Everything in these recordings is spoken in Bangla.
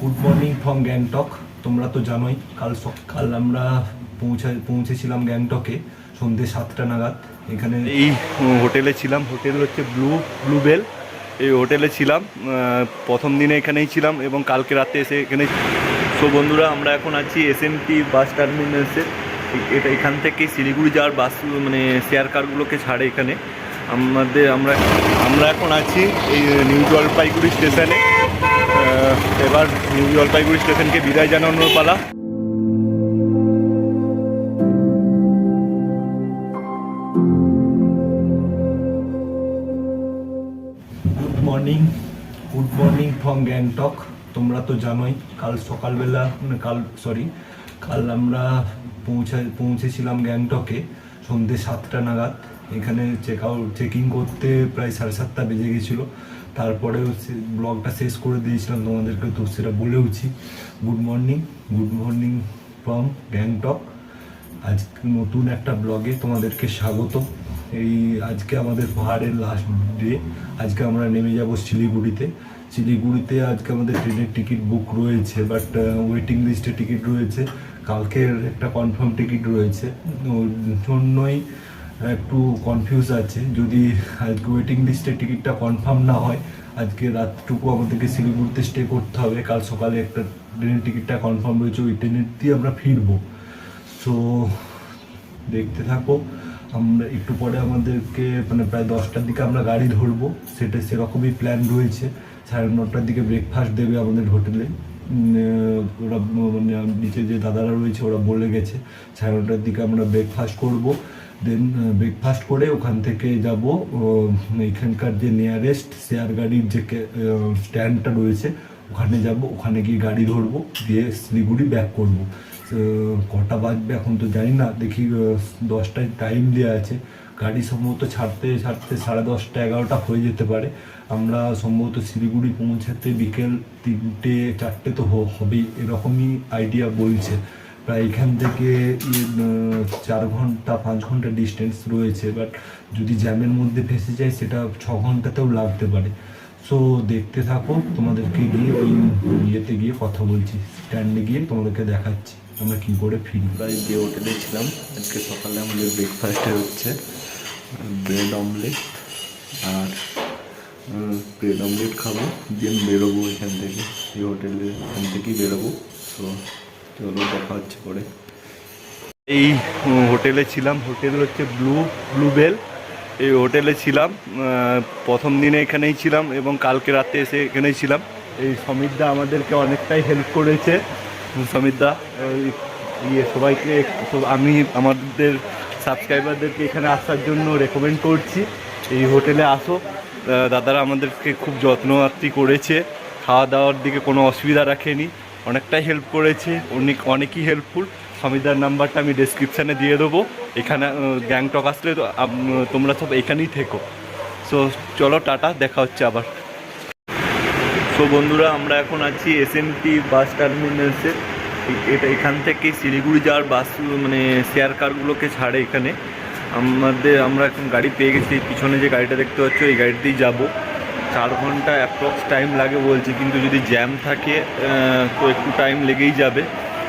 গুড মর্নিং ফ্রম গ্যাংটক তোমরা তো জানোই, কাল সকাল আমরা পৌঁছে, পৌঁছেছিলাম গ্যাংটকে সন্ধ্যে সাতটা নাগাদ। এখানে এই হোটেলে ছিলাম। হোটেল হচ্ছে ব্লু ব্লুবেল এই হোটেলে ছিলাম প্রথম দিনে এখানেই ছিলাম এবং কালকে রাতে এসে এখানে সো বন্ধুরা, আমরা এখন আছি এস এন টি বাস টার্মিনালসে এটা এখান থেকে শিলিগুড়ি যাওয়ার বাস মানে শেয়ার কারগুলোকে ছাড়ে এখানে। আমাদের, আমরা আমরা এখন আছি এই, নিউ জলপাইগুড়ি স্টেশনে। এবার নিউ জলপাইগুড়ি স্টেশনকে বিদায় জানানোর পালা। Good morning good morning from Gangtok তোমরা তো জানোই, কাল সকালবেলা মানে কাল সরি কাল আমরা পৌঁছে, পৌঁছেছিলাম গ্যাংটকে সন্ধ্যে সাতটা নাগাদ। এখানে চেক আউট চেকিং করতে প্রায় সাড়ে সাতটা বেজে গেছিল। তারপরেও ব্লগটা শেষ করে দিয়েছিলাম তোমাদেরকে, তো সেটা বলেওছি good morning good morning from Gangtok আজ নতুন একটা ব্লগে তোমাদেরকে স্বাগত। এই আজকে আমাদের পাহাড়ের লাস্ট ডে আজকে আমরা নেমে যাব শিলিগুড়িতে। শিলিগুড়িতে আজকে আমাদের ট্রেনের টিকিট বুক রয়েছে বাট ওয়েটিং লিস্টে টিকিট রয়েছে। কালকের একটা কনফার্ম টিকিট রয়েছে। ওর জন্যই একটু কনফিউজ আছে। যদি আজকে ওয়েটিং লিস্টে টিকিটটা কনফার্ম না হয়, আজকে রাতটুকু আমাদেরকে শিলিগুড়িতে স্টে করতে হবে। কাল সকালে একটা ট্রেনের টিকিটটা কনফার্ম রয়েছে, ওই ট্রেনের দিয়ে আমরা ফিরবো। সো দেখতে থাকো। আমরা একটু পরে আমাদেরকে মানে প্রায় দশটার দিকে আমরা গাড়ি ধরবো। সেটা সেরকমই প্ল্যান রয়েছে। সাড়ে নটার দিকে ব্রেকফাস্ট দেবে আমাদের হোটেলে। ওরা মানে নিচে যে দাদারা রয়েছে, ওরা বলে গেছে, সাড়ে নটার দিকে আমরা ব্রেকফাস্ট করব। দেন ব্রেকফাস্ট করে ওখান থেকে যাব। এখানকার যে নিয়ারেস্ট শেয়ার গাড়ির যে স্ট্যান্ডটা রয়েছে, ওখানে যাব। ওখানে গিয়ে গাড়ি ধরবো, দিয়ে শিলিগুড়ি ব্যাক করব। কটা বাজবে এখন তো জানি না। দেখি দশটায় টাইম দেওয়া আছে। গাড়ি সম্ভবত ছাড়তে ছাড়তে সাড়ে দশটা, এগারোটা হয়ে যেতে পারে। আমরা সম্ভবত শিলিগুড়ি পৌঁছাতে বিকেল তিনটে, চারটে তো হবেই। এরকমই আইডিয়া বলছে। প্রায় এখান থেকে চার ঘণ্টা, পাঁচ ঘণ্টা ডিস্টেন্স রয়েছে বাট যদি জ্যামের মধ্যে ফেসে যায়, সেটা ছ ঘন্টাতেও লাগতে পারে। সো দেখতে থাকো, তোমাদেরকে গিয়ে ওই ইয়েতে গিয়ে কথা বলছি স্ট্যান্ডে গিয়ে তোমাদেরকে দেখাচ্ছি, আমরা কী করে ফিরি। আমরা যে হোটেলে ছিলাম, আজকে সকালে আমাদের ব্রেকফাস্টে হচ্ছে ব্রেড অমলেট আর ব্রেড অমলেট খাব দিয়ে বেরোবো এখান থেকে, এই হোটেলে এখান থেকেই বেরোবো। তো চলো দেখা হচ্ছে পরে। এই হোটেলে ছিলাম। হোটেল হচ্ছে ব্লু ব্লুবেল এই হোটেলে ছিলাম প্রথম দিনে এখানেই ছিলাম এবং কালকে রাতে এসে এখানেই ছিলাম। এই সমিতদা আমাদেরকে অনেকটাই হেল্প করেছে। সমিতদা, ওই ইয়ে সবাইকে সব- আমি আমাদের সাবস্ক্রাইবারদেরকে এখানে আসার জন্য রেকমেন্ড করছি। এই হোটেলে আসো। দাদারা আমাদেরকে খুব যত্নআত্তি করেছে। খাওয়া দাওয়ার দিকে কোনো অসুবিধা রাখেনি। অনেকটাই হেল্প করেছে। অনেক অনেকই হেল্পফুল সমিতার নাম্বারটা আমি ডেসক্রিপশানে দিয়ে দেবো। এখানে গ্যাংটক আসলে তো তোমরা সব এখানেই থেকো। সো চলো, টাটা, দেখা হচ্ছে আবার। সো বন্ধুরা, আমরা এখন আছি এস এন টি বাস টার্মিনালসে এটা এখান থেকে শিলিগুড়ি যাওয়ার বাস মানে শেয়ার কারগুলোকে ছাড়ে এখানে। আমাদের, আমরা এখন গাড়ি পেয়ে গেছি। পিছনে যে গাড়িটা দেখতে পাচ্ছ, এই গাড়িতেই যাব। চার ঘণ্টা অ্যাপ্রক্স টাইম লাগে বলছি, কিন্তু যদি জ্যাম থাকে তো একটু টাইম লেগেই যাবে।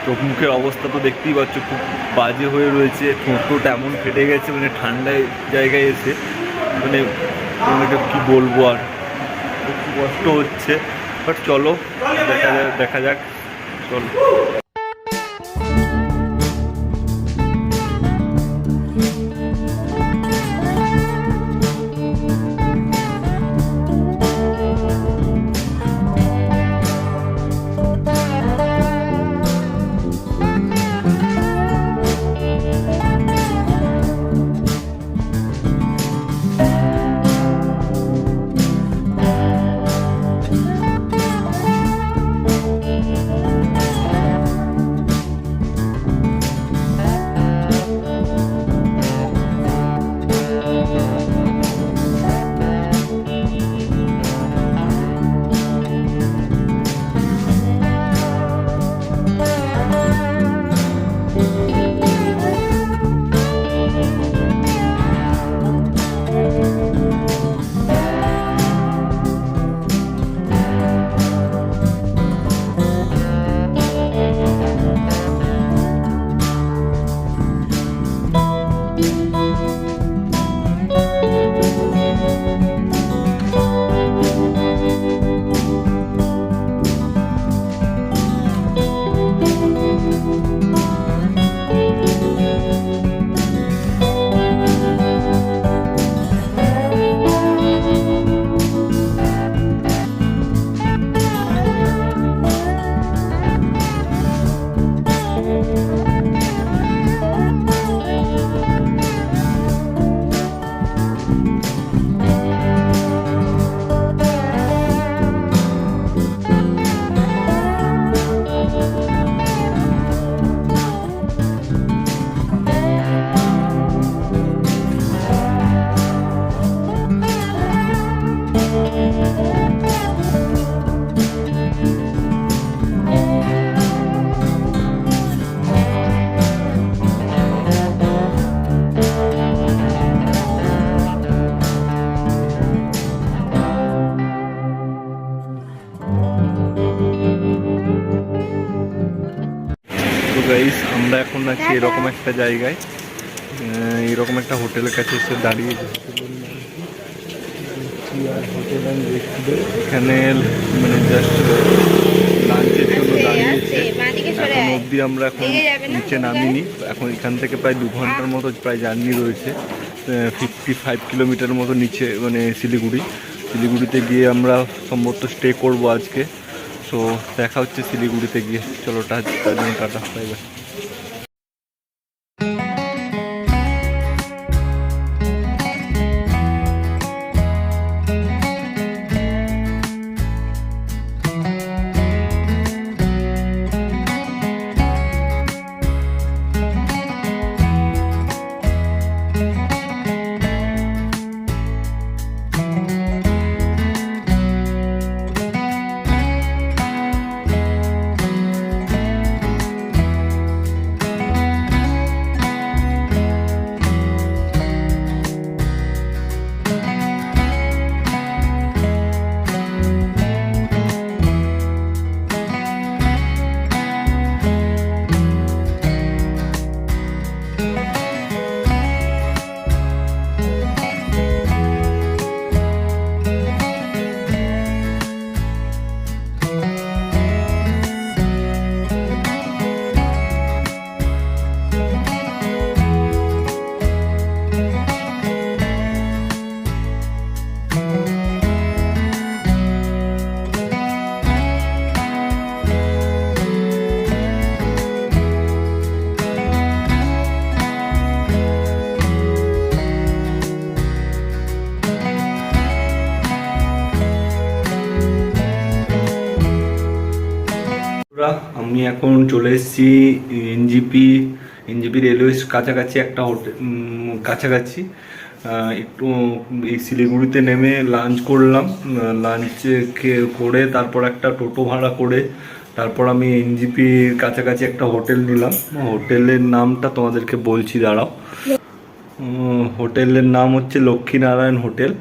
তো মুখের অবস্থা তো দেখতেই পাচ্ছ, খুব বাজে হয়ে রয়েছে। ঠোঁটটা এমন ফেটে গেছে মানে ঠান্ডায় জায়গায় এসে। মানে এটা কী বলব আর কষ্ট হচ্ছে। বাট চলো, দেখা যাক দেখা যাক। চলো। একটা জায়গায়। এরকম একটা হোটেলের কাছে এসে দাঁড়িয়ে। এখানে মানে জাস্ট লাঞ্চের জন্য দাঁড়িয়েছে এখন অবধি আমরা এখন নিচে নামিনি। এখন এখান থেকে প্রায় দু ঘণ্টার মতো প্রায় জার্নি রয়েছে। ফিফটি ফাইভ কিলোমিটার মতো নিচে মানে শিলিগুড়ি। শিলিগুড়িতে গিয়ে আমরা সম্ভবত স্টে করব আজকে। সো দেখা হচ্ছে শিলিগুড়িতে গিয়ে। চলো টাটা বাই বাই এখন চলে এসেছি এনজিপি এনজিপি রেলওয়ে কাছাকাছি একটা হোটেল কাছাকাছি। একটু এই শিলিগুড়িতে নেমে লাঞ্চ করলাম। লাঞ্চ করে তারপর একটা টোটো ভাড়া করে তারপর আমি এনজিপির কাছাকাছি একটা হোটেল নিলাম। হোটেলের নামটা তোমাদেরকে বলছি, দাঁড়াও। হোটেলের নাম হচ্ছে লক্ষ্মীনারায়ণ হোটেল।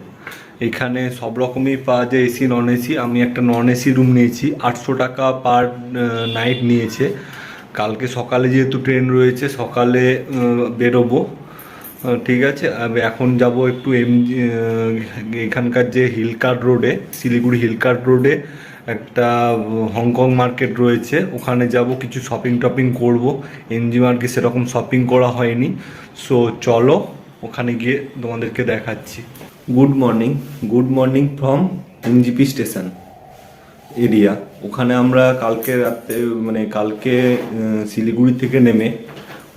এখানে সব রকমই পাওয়া যায় এসি নন এসি আমি একটা নন এসি রুম নিয়েছি। আটশো টাকা পার নাইট নিয়েছে। কালকে সকালে যেহেতু ট্রেন রয়েছে, সকালে বেরোবো। ঠিক আছে? এখন যাব একটু এম এখানকার যে হিলকার্ট রোডে শিলিগুড়ি হিলকার্ট রোডে একটা হংকং মার্কেট রয়েছে। ওখানে যাব, কিছু শপিং টপিং করব। এনজি মার্কে সেরকম শপিং করা হয়নি। সো চলো, ওখানে গিয়ে তোমাদেরকে দেখাচ্ছি। Good morning good morning from NJP station area ওখানে আমরা কালকে রাতে মানে কালকে শিলিগুড়ি থেকে নেমে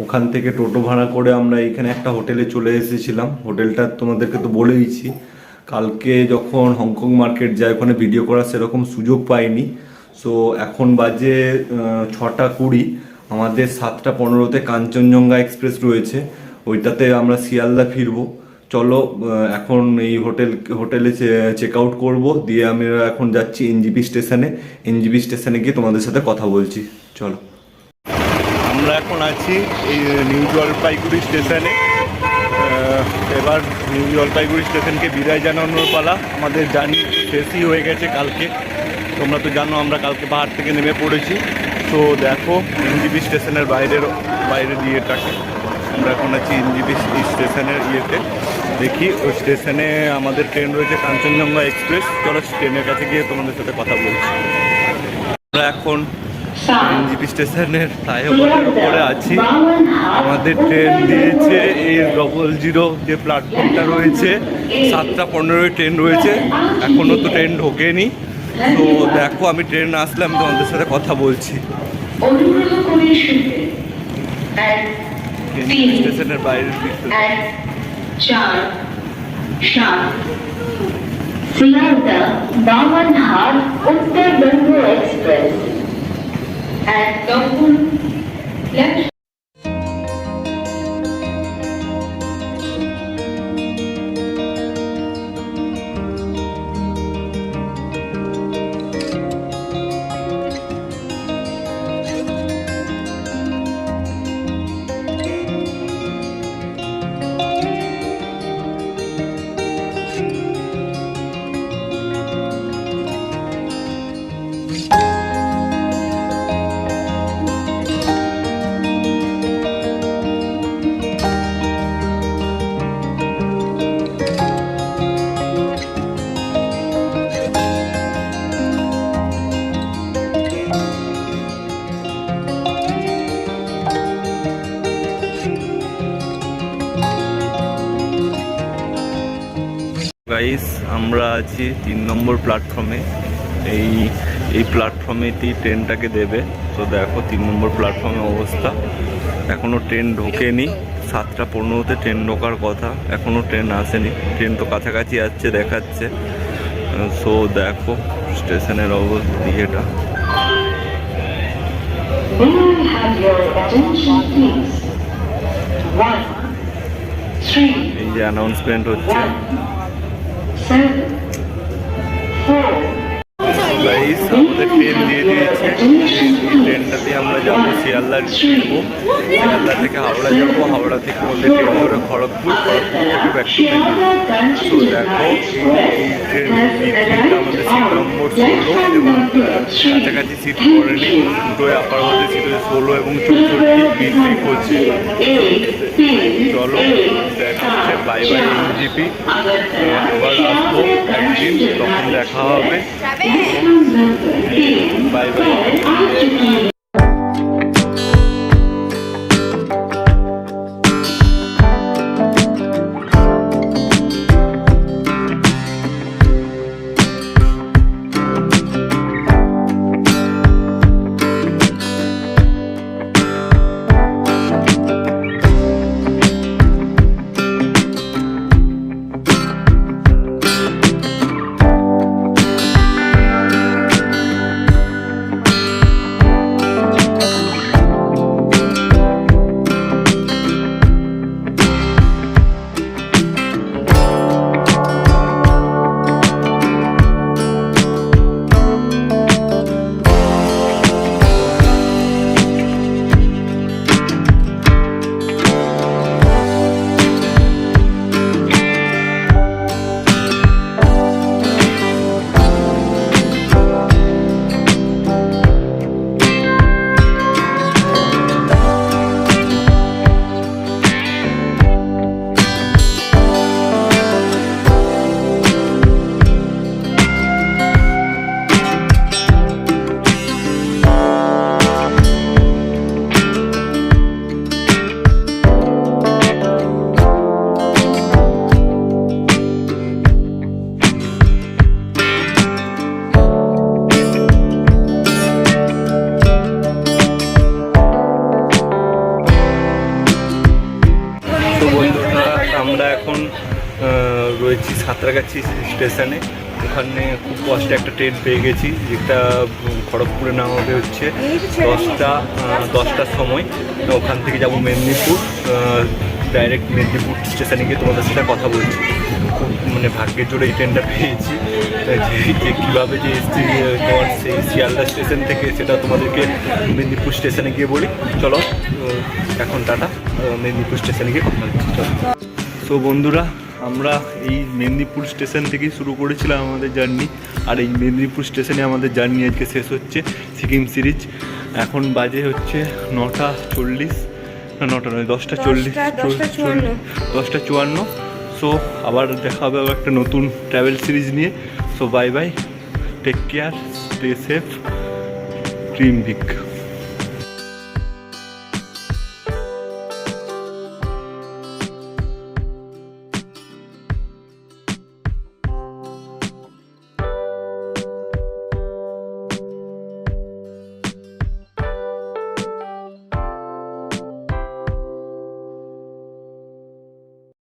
ওখান থেকে টোটো ভাড়া করে আমরা এখানে একটা হোটেলে চলে এসেছিলাম। হোটেলটা তোমাদেরকে তো বলে দিচ্ছি কালকে যখন হংকং মার্কেট যায়, ওখানে ভিডিও করার সেরকম সুযোগ পাইনি। সো এখন বাজে ছটা কুড়ি। আমাদের সাতটা পনেরোতে কাঞ্চনজঙ্ঘা এক্সপ্রেস রয়েছে। ওইটাতে আমরা শিয়ালদা ফিরবো। চলো এখন এই হোটেল, হোটেলে চেক আউট করব। দিয়ে আমরা এখন যাচ্ছি এনজিপি স্টেশনে। এনজিপি স্টেশনে গিয়ে তোমাদের সাথে কথা বলছি। চলো। আমরা এখন আছি এই নিউ জলপাইগুড়ি স্টেশনে। এবার নিউ জলপাইগুড়ি স্টেশনকে বিদায় জানানোর পালা। আমাদের জার্নি শেষই হয়ে গেছে কালকে। তোমরা তো জানো, আমরা কালকে পাহাড় থেকে নেমে পড়েছি। তো দেখো এনজিবি স্টেশনের বাইরের, বাইরে দিয়েটাকে আমরা এখন আছি এনজিবি স্টেশনের ইয়েতে। দেখি ওই স্টেশনে আমাদের ট্রেন রয়েছে কাঞ্চনজঙ্ঘা এক্সপ্রেস। চলো ট্রেনের কাছে গিয়ে তোমাদের সাথে কথা বলছি। আমরা এখন এনজিপি স্টেশনের ফ্লাইওভারের উপরে আছি। আমাদের ট্রেন দিয়েছে এই ডবল জিরো যে প্ল্যাটফর্মটা রয়েছে সাতটা পনেরোই ট্রেন রয়েছে। এখনও তো ট্রেন ঢোকেনি। তো দেখো আমি ট্রেন আসলে আমি তোমাদের সাথে কথা বলছি। স্টেশনের বাইরের দিক থেকে। এক চার সাত শিয়ালদা বামনহাট আছি তিন নম্বর প্ল্যাটফর্মে এই এই প্ল্যাটফর্মেতেই ট্রেনটাকে দেবে। তো দেখো তিন নম্বর প্ল্যাটফর্মের অবস্থা। এখনও ট্রেন ঢোকেনি। সাতটা পনেরোতে ট্রেন ঢোকার কথা। এখনও ট্রেন আসেনি। ট্রেন তো কাছাকাছি আসছে দেখাচ্ছে। সো দেখো স্টেশনের অবস্থা three, এই যে অ্যানাউন্সমেন্ট হচ্ছে। আমাদের ট্রেন দিয়ে দিয়েছে। ট্রেনটাতে আমরা যাব শিয়ালদা ঢুকবো। শিয়ালদা থেকে হাওড়া যাব হাওড়া থেকে ওদের ট্রেন ধরে খড়গপুর। খড়গপুর থেকে ব্যাক টু তো দেখো এই ট্রেনটা আমাদের সিট নম্বর ষোলো এবং কাছাকাছি সিট পড়েনি দুটোই আপার মধ্যে সিট ষোলো এবং চৌষট্টি বিক্রি করছে। চলো দেখা হচ্ছে বাই বাই এমজিপি আবার আসব একদিন তখন দেখা হবে। বাই বাই সাঁতরাগাছি স্টেশনে। ওখানে খুব কষ্টে একটা ট্রেন পেয়ে গেছি, যেটা খড়গপুরে নামাবে হচ্ছে দশটা দশটার সময়। ওখান থেকে যাব মেদিনীপুর ডাইরেক্ট মেদিনীপুর স্টেশনে গিয়ে তোমাদের সাথে কথা বলছি। খুব মানে ভাগ্যের জোরে এই ট্রেনটা পেয়েছি। যে কীভাবে যে এসছি তোমার সেই শিয়ালদা স্টেশন থেকে সেটা তোমাদেরকে মেদিনীপুর স্টেশনে গিয়ে বলি। চলো এখন টাটা মেদিনীপুর স্টেশনে গিয়ে কথা বলছি। চলো। তো বন্ধুরা আমরা এই মেদিনীপুর স্টেশন থেকেই শুরু করেছিলাম আমাদের জার্নি। আর এই মেদিনীপুর স্টেশনে আমাদের জার্নি আজকে শেষ হচ্ছে সিকিম সিরিজ। এখন বাজে হচ্ছে নটা চল্লিশ। না নটা নয় দশটা চল্লিশ দশটা চুয়ান্ন। সো আবার দেখা হবে আবার একটা নতুন ট্রাভেল সিরিজ নিয়ে। So bye bye take care stay safe dream big